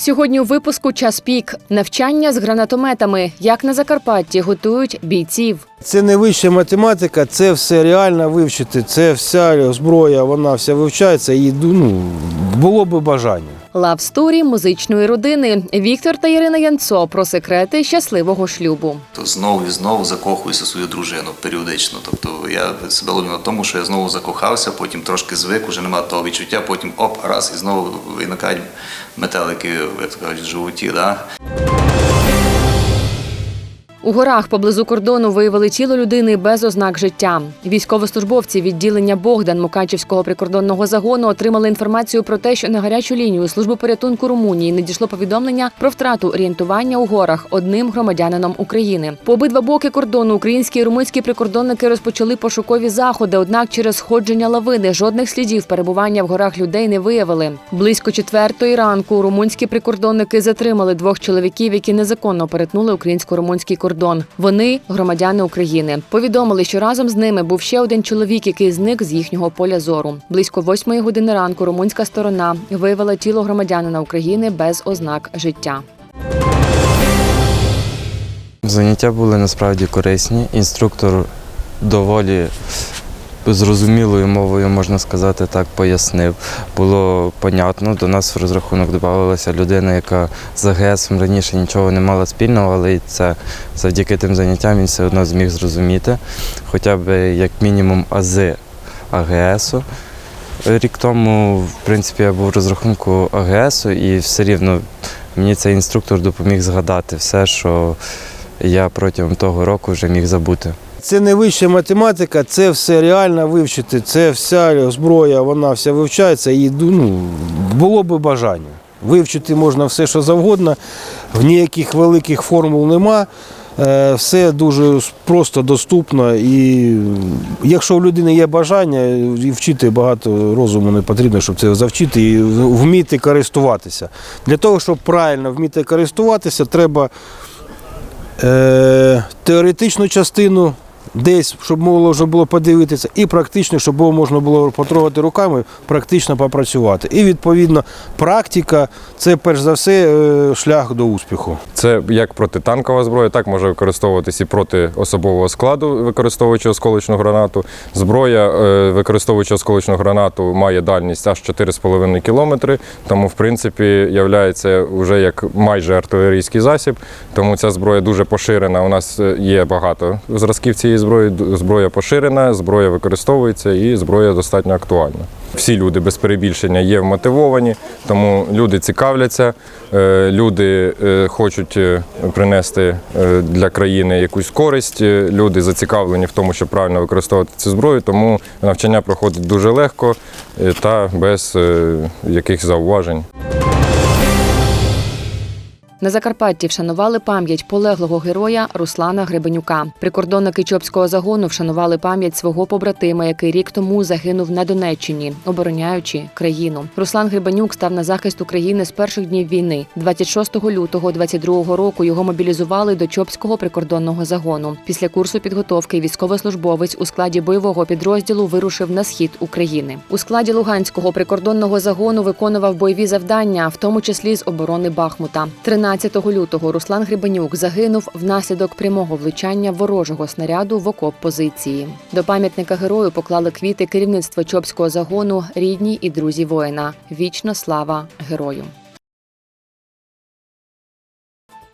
Сьогодні у випуску час пік навчання з гранатометами. Як на Закарпатті готують бійців. Це не вища математика, це все реально вивчити. Це вся зброя, вона вся вивчається і ну, було би бажання. Лавсторі музичної родини. Віктор та Ірина Янцо про секрети щасливого шлюбу. то знову і знову закохуюся свою дружину періодично. Тобто я себе ловлю на тому, що я знову закохався, потім трошки звик, уже немає того відчуття, потім оп, раз і знову виникають метелики, як то кажуть, в животі. Да? У горах поблизу кордону виявили тіло людини без ознак життя. Військовослужбовці відділення Богдан Мукачівського прикордонного загону отримали інформацію про те, що на гарячу лінію служби порятунку Румунії надійшло повідомлення про втрату орієнтування у горах одним громадянином України. По обидва боки кордону українські і румунські прикордонники розпочали пошукові заходи. Однак через сходження лавини жодних слідів перебування в горах людей не виявили. Близько четвертої ранку румунські прикордонники затримали двох чоловіків, які незаконно перетнули українсько-румунський кордон. Вони громадяни України. Повідомили, що разом з ними був ще один чоловік, який зник з їхнього поля зору. Близько восьмої години ранку румунська сторона виявила тіло громадянина України без ознак життя. Заняття були насправді корисні. Інструктор доволі зрозумілою мовою, можна сказати, так пояснив. Було понятно. До нас в розрахунок додавалася людина, яка з АГС раніше нічого не мала спільного, але і це завдяки тим заняттям він все одно зміг зрозуміти. Хоча б як мінімум ази АГСу. Рік тому, в принципі, я був в розрахунку АГСу і все рівно мені цей інструктор допоміг згадати все, що я протягом того року вже міг забути. Це не вища математика, це все реально вивчити. Це вся зброя, вона вся вивчається і ну, було би бажання. Вивчити можна все, що завгодно, в ніяких великих формул нема. Е, Все дуже просто доступно, і якщо у людини є бажання, і вчити багато розуму не потрібно, щоб це завчити і вміти користуватися. Для того, щоб правильно вміти користуватися, треба е, теоретичну частину десь, щоб можна було подивитися, і практично, щоб можна було потрогати руками, практично попрацювати. І відповідно практика це перш за все е, шлях до успіху. Це як протитанкова зброя, так може використовуватись і проти особового складу, використовуючи осколочну гранату. Зброя, е, використовуючи осколочну гранату, має дальність аж 4,5 кілометри, тому в принципі являється вже як майже артилерійський засіб. Тому ця зброя дуже поширена. У нас е, є багато зразків цієї зброї. Д- Зброя поширена, зброя використовується і зброя достатньо актуальна. Всі люди без перебільшення є вмотивовані, тому люди цікавляться, е, люди е, хочуть е, принести для країни якусь користь. Люди зацікавлені в тому, щоб правильно використовувати цю зброю, тому навчання проходить дуже легко та без якихось зауважень. На Закарпатті вшанували пам'ять полеглого героя Руслана Гребенюка. Прикордонники Чопського загону вшанували пам'ять свого побратима, який рік тому загинув на Донеччині, обороняючи країну. Руслан Гребенюк став на захист України з перших днів війни. 26 лютого 22 року його мобілізували до Чопського прикордонного загону. Після курсу підготовки військовослужбовець у складі бойового підрозділу вирушив на схід України. У складі Луганського прикордонного загону виконував бойові завдання, в тому числі з оборони Бахмута. 13 лютого Руслан Грибанюк загинув внаслідок прямого влучання ворожого снаряду в окоп позиції. До пам'ятника герою поклали квіти керівництва Чопського загону, рідні і друзі воїна. Вічна слава герою.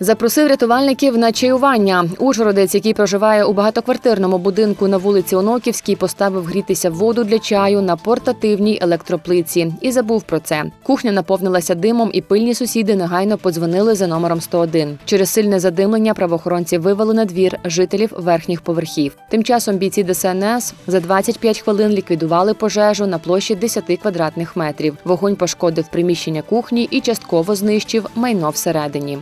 Запросив рятувальників на чаювання. Ужгородець, який проживає у багатоквартирному будинку на вулиці Оноківській, поставив грітися воду для чаю на портативній електроплиці і забув про це. Кухня наповнилася димом, і пильні сусіди негайно подзвонили за номером 101. Через сильне задимлення правоохоронці вивели на двір жителів верхніх поверхів. Тим часом бійці ДСНС за 25 хвилин ліквідували пожежу на площі 10 квадратних метрів. Вогонь пошкодив приміщення кухні і частково знищив майно всередині.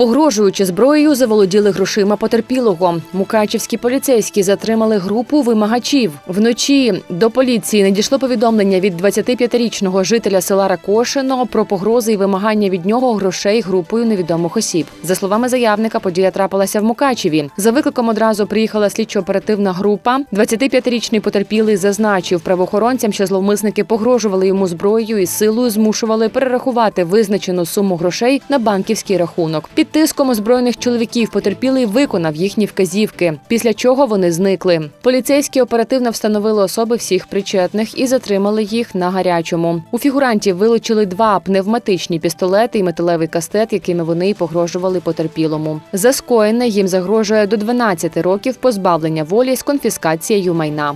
Погрожуючи зброєю, заволоділи грошима потерпілого. Мукачівські поліцейські затримали групу вимагачів. Вночі до поліції надійшло повідомлення від 25-річного жителя села Ракошино про погрози і вимагання від нього грошей групою невідомих осіб. За словами заявника, подія трапилася в Мукачеві. За викликом одразу приїхала слідчо-оперативна група. 25-річний потерпілий зазначив правоохоронцям, що зловмисники погрожували йому зброєю і силою змушували перерахувати визначену суму грошей на банківський рахунок. Під тиском озброєних чоловіків потерпілий виконав їхні вказівки, після чого вони зникли. Поліцейські оперативно встановили особи всіх причетних і затримали їх на гарячому. У фігурантів вилучили два пневматичні пістолети і металевий кастет, якими вони й погрожували потерпілому. За скоєне їм загрожує до 12 років позбавлення волі з конфіскацією майна.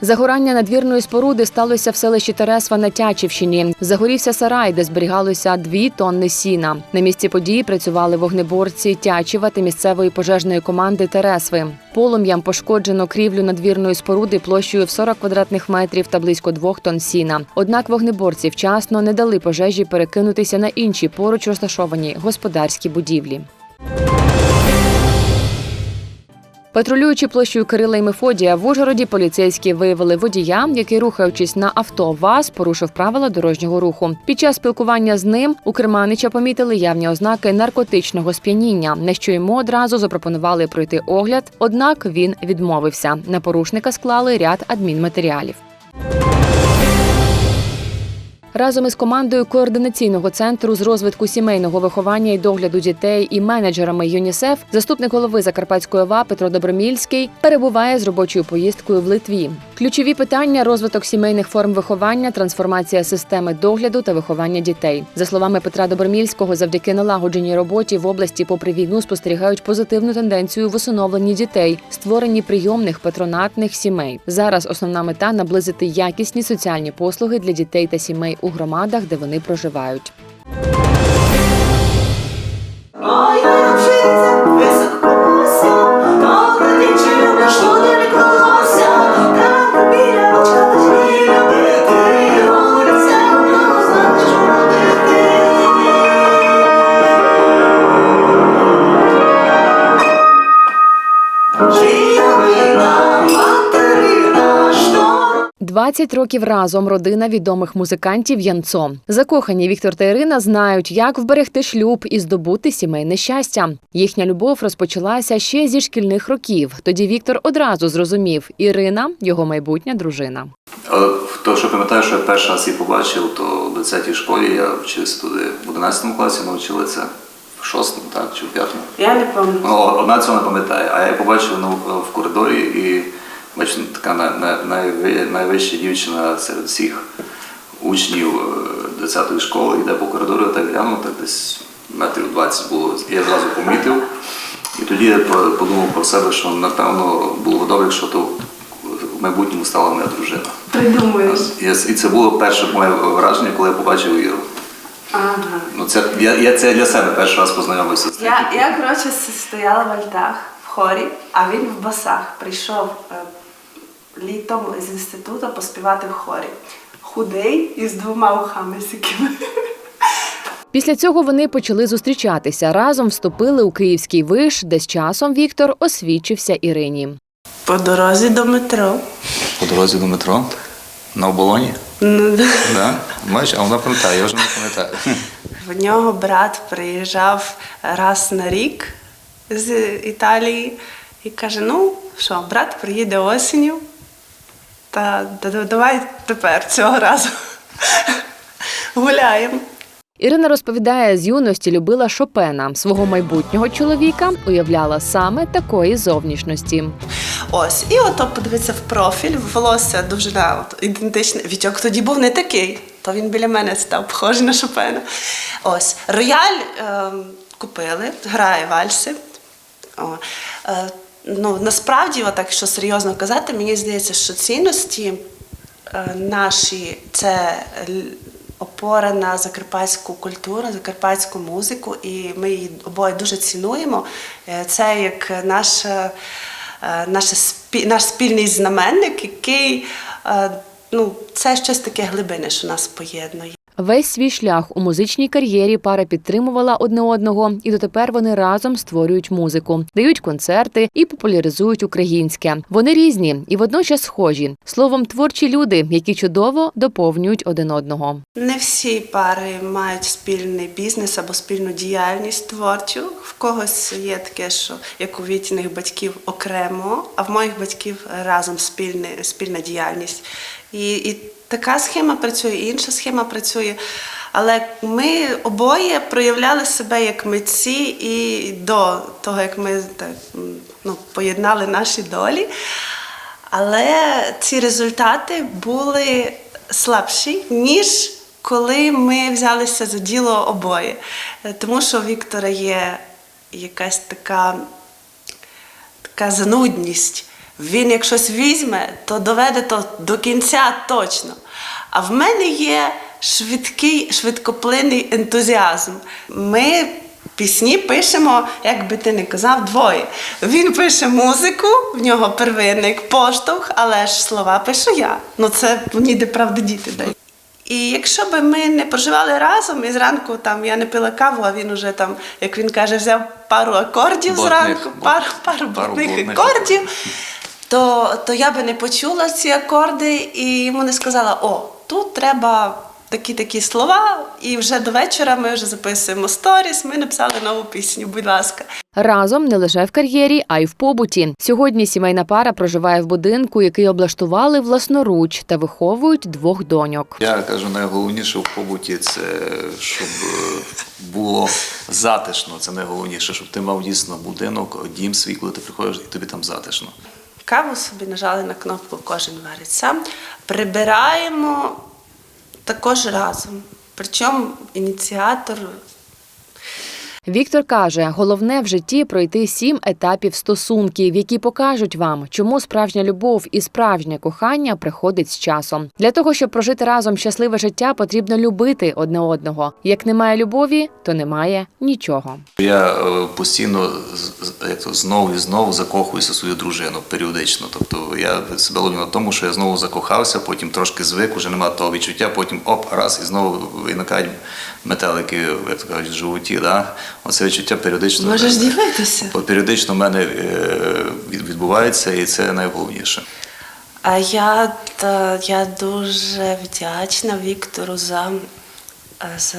Загорання надвірної споруди сталося в селищі Тересва на Тячівщині. Загорівся сарай, де зберігалося дві тонни сіна. На місці події працювали вогнеборці Тячева та місцевої пожежної команди Тересви. Полум'ям пошкоджено крівлю надвірної споруди площею в 40 квадратних метрів та близько двох тонн сіна. Однак вогнеборці вчасно не дали пожежі перекинутися на інші поруч розташовані господарські будівлі. Патрулюючи площею Кирила і Мефодія, в Ужгороді поліцейські виявили водія, який, рухаючись на авто ВАЗ, порушив правила дорожнього руху. Під час спілкування з ним у Керманича помітили явні ознаки наркотичного сп'яніння, на що йому одразу запропонували пройти огляд. Однак він відмовився. На порушника склали ряд адмінматеріалів. Разом із командою координаційного центру з розвитку сімейного виховання і догляду дітей і менеджерами ЮНІСЕФ заступник голови Закарпатської ОВА Петро Добромільський перебуває з робочою поїздкою в Литві. Ключові питання розвиток сімейних форм виховання, трансформація системи догляду та виховання дітей. За словами Петра Добромільського, завдяки налагодженій роботі в області, попри війну, спостерігають позитивну тенденцію в усиновленні дітей, створенні прийомних патронатних сімей. Зараз основна мета наблизити якісні соціальні послуги для дітей та сімей у громадах, де вони проживають. 20 років разом родина відомих музикантів Янцо. Закохані Віктор та Ірина знають, як вберегти шлюб і здобути сімейне щастя. Їхня любов розпочалася ще зі шкільних років. Тоді Віктор одразу зрозумів, Ірина його майбутня дружина. Але то, що пам'ятаю, що я перший раз її побачив, то в 10-й школі я вчився туди в 11 класі, навчилися в 6 так, чи в 5 Я не пам'ятаю. Ну, одна цього не пам'ятає, а я побачив ну, в коридорі і бачу, така най, най, найвища дівчина серед всіх учнів е, 10-ї школи, йде по коридору, я так глянув, так десь метрів 20 було. Я зразу помітив. І тоді я подумав про себе, що напевно було добре, якщо то в майбутньому стала моя дружина. Придумуєш. І це було перше моє враження, коли я побачив Іру. Ага. Ну, це, я, я це для себе перший раз познайомився з. Я, я коротше, стояла в альтах в хорі, а він в басах прийшов е, літом з інституту поспівати в хорі. Худий і з двома ухами сякими. Після цього вони почали зустрічатися. Разом вступили у київський виш, де з часом Віктор освічився Ірині. По дорозі до метро. По дорозі до метро на оболоні. Ну, да. Да? Бачиш, а вона пам'ятає, я вже не пам'ятаю. В нього брат приїжджав раз на рік з Італії і каже: ну що, брат приїде осінню, та да- да- давай тепер цього разу гуляємо. Ірина розповідає, з юності любила Шопена. Свого майбутнього чоловіка уявляла саме такої зовнішності. Ось, і ото подивитися в профіль, волосся дуже да, от, ідентичне. Вітьок тоді був не такий, то він біля мене став похожий на Шопена. Ось, рояль е, купили, грає вальси. О, е, ну, насправді, отак, якщо серйозно казати, мені здається, що цінності е, наші це опора на закарпатську культуру, закарпатську музику, і ми її обоє дуже цінуємо. Е, Це як наша, е, спі- наш спільний знаменник, який ну, це щось таке глибине, що нас поєднує. Весь свій шлях у музичній кар'єрі пара підтримувала одне одного, і дотепер вони разом створюють музику, дають концерти і популяризують українське. Вони різні і водночас схожі. Словом, творчі люди, які чудово доповнюють один одного. Не всі пари мають спільний бізнес або спільну діяльність творчу. В когось є таке, що як у вітіних батьків окремо, а в моїх батьків разом спільне, спільна діяльність. І, і така схема працює, інша схема працює. Але ми обоє проявляли себе як митці і до того, як ми так, ну, поєднали наші долі. Але ці результати були слабші, ніж коли ми взялися за діло обоє. Е, Тому що у Віктора є якась така, така занудність. Він, як щось візьме, то доведе то до кінця точно. А в мене є швидкий, швидкоплинний ентузіазм. Ми пісні пишемо, як би ти не казав, двоє. Він пише музику, в нього первинник, поштовх, але ж слова пишу я. Ну це ніде правда діти дають. І якщо б ми не проживали разом, і зранку там я не пила каву, а він уже там, як він каже, взяв пару акордів Блатних, зранку, пару, пару, пару блатних блатних акордів, то, то я би не почула ці акорди і йому не сказала: о, тут треба такі-такі слова, і вже до вечора ми вже записуємо сторіс, ми написали нову пісню, будь ласка. Разом не лише в кар'єрі, а й в побуті. Сьогодні сімейна пара проживає в будинку, який облаштували власноруч та виховують двох доньок. Я кажу, найголовніше в побуті це щоб е, було затишно. Це найголовніше, щоб ти мав дійсно будинок, дім свій, коли ти приходиш, і тобі там затишно. Каву собі нажали на кнопку, кожен варить сам. Прибираємо також разом. Причому ініціатор Віктор каже, головне в житті пройти сім етапів стосунків, які покажуть вам, чому справжня любов і справжнє кохання приходить з часом. Для того щоб прожити разом щасливе життя, потрібно любити одне одного. Як немає любові, то немає нічого. Я е, постійно як то, знову і знову закохуюся в свою дружину періодично. Тобто я себе ловлю на тому, що я знову закохався, потім трошки звик, вже немає того відчуття, потім оп, раз і знову виникають метелики, як то кажуть, в животі. Да? Оце відчуття періодично. можеш дивитися. От Періодично в мене е, відбувається, і це найголовніше. А я, та, я дуже вдячна Віктору за, е, за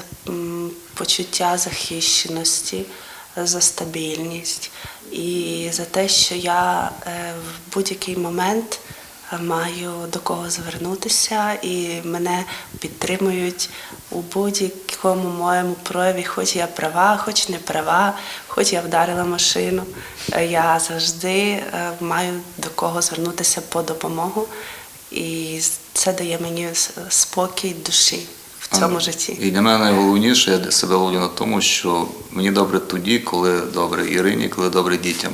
почуття захищеності, за стабільність і за те, що я е, в будь-який момент маю до кого звернутися і мене підтримують у будь-якому моєму прояві, хоч я права, хоч не права, хоч я вдарила машину. Е, Я завжди е, маю до кого звернутися по допомогу, і це дає мені спокій душі в цьому житті. І для мене найголовніше, я себе ловлю на тому, що мені добре тоді, коли добре Ірині, коли добре дітям.